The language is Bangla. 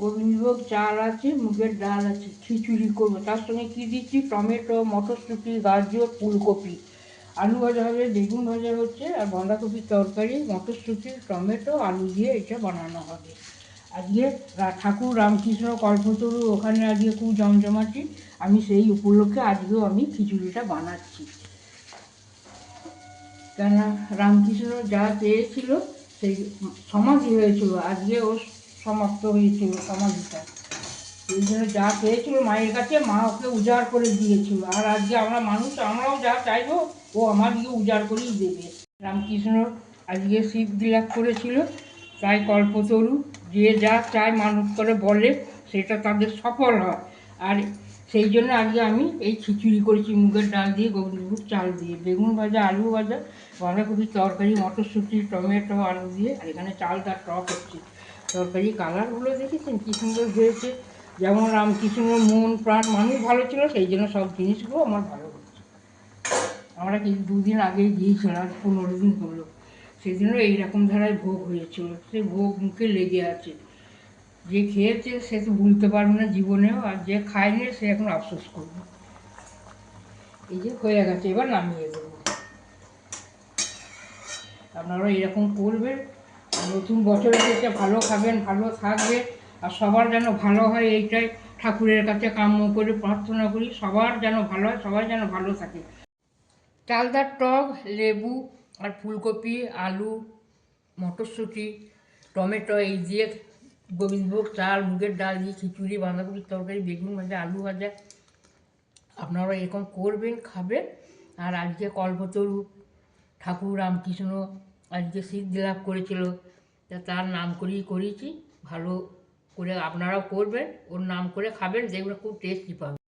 গোবিন্দভোগ চাল আছে, মুগের ডাল আছে, খিচুড়ি করব। তার সঙ্গে কী দিচ্ছি? টমেটো, মটরশুঁটি, গাজর, ফুলকপি। আলু ভাজা হবে, বেগুন ভাজা হচ্ছে, আর বাঁধাকপির তরকারি, মটরশুঁটি, টমেটো, আলু দিয়ে এটা বানানো হবে। আজকে ঠাকুর রামকৃষ্ণ কল্পতরু ওখানে আজকে খুব জমজমাটি। আমি সেই উপলক্ষে আজকেও আমি খিচুড়িটা বানাচ্ছি। কেননা, রামকৃষ্ণ যা চেয়েছিল সেই সমাধি হয়েছিল। আজকে ও সমাপ্ত হয়েছিল, সমাধিটা। এই জন্য যা চেয়েছিল মায়ের কাছে, মা ওকে উজাড় করে দিয়েছিল। আর আজকে আমরা মানুষ, আমরাও যা চাইব, ও আমাদেরকে উজাড় করেই দেবে। রামকৃষ্ণ আজকে শিব বিলাপ করেছিল, তাই কল্পতরু, যে যা চায় মানুষ করে বলে, সেটা তাদের সফল হয়। আর সেই জন্য আজকে আমি এই খিচুড়ি করেছি, মুগের ডাল দিয়ে গোবিন্দভোগ চাল দিয়ে, বেগুন ভাজা, আলু ভাজা, বাঁধাকপির তরকারি, মটরশুঁটি, টমেটো, আলু দিয়ে, আর এখানে চালটা টক হচ্ছে। তরকারি কালারগুলো দেখেছেন? কী সুন্দর হয়েছে? যেমন রামকৃষ্ণের মন, প্রাণ, মানুষ ভালো ছিল, সেই জন্য সব জিনিসগুলো আমার ভালো হচ্ছে আমরা কি দুদিন আগেই গিয়েছিলাম পনেরো দিন হলো। সেদিনও এইরকম ধারায় ভোগ হয়েছিল সে ভোগ মুখে লেগে আছে। যে খেয়েছে, সে তো ভুলতে পারবে না জীবনেও, আর যে খায়নি, সে এখন আফসোস করবে। এই যে হয়ে গেছে, এবার নামিয়ে দেবো। আপনারা এরকম করবেন। নতুন বছরের থেকে ভালো খাবেন, ভালো থাকবে আর সবার যেন ভালো হয় এইটাই ঠাকুরের কাছে কাম্য করে প্রার্থনা করি, সবার যেন ভালো হয়, সবাই যেন ভালো থাকে। চালদার টক, লেবু আর ফুলকপি, আলু, মটরশুঁটি, টমেটো, এই দিয়ে গোবিন্দভোগ চাল, মুগের ডাল দিয়ে খিচুড়ি বাঁধাকপির তরকারি, বেগুন ভাজা, আলু ভাজা, আপনারা এরকম করবেন, খাবেন। আর আজকে কল্পতরু, ঠাকুর রামকৃষ্ণ আজকে সিদ্ধি লাভ করেছিল। তা তার নাম করেই করিয়েছি ভালো করে আপনারাও করবেন, ওর নাম করে খাবেন, দেখবেন খুব টেস্টি পাবেন